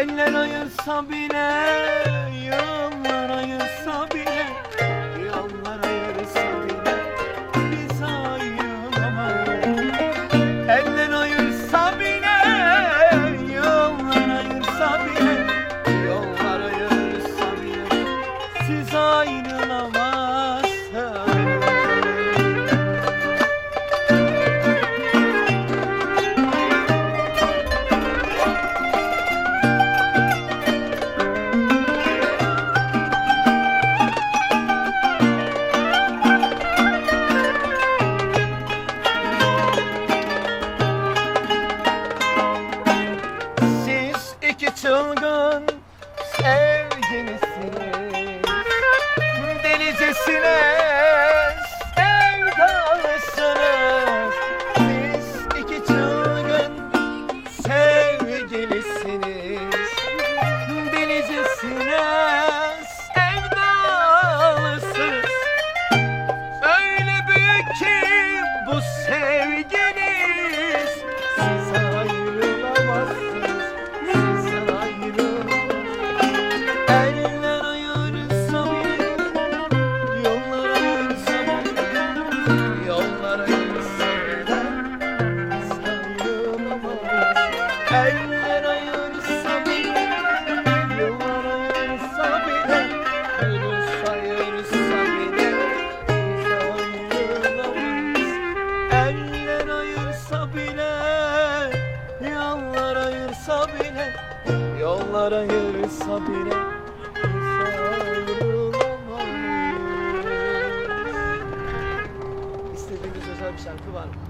Eller ayırsa bile, yıllar çılgın sevgilisiniz Delicesine Eller ayırsa bile Yıllar ayırsa bile Ölüs ayırsa bile Bize ayrılamayız Eller ayırsa bile Yıllar ayırsa bile Yollar ayırsa bile İstediğiniz özel bir şarkı var mı?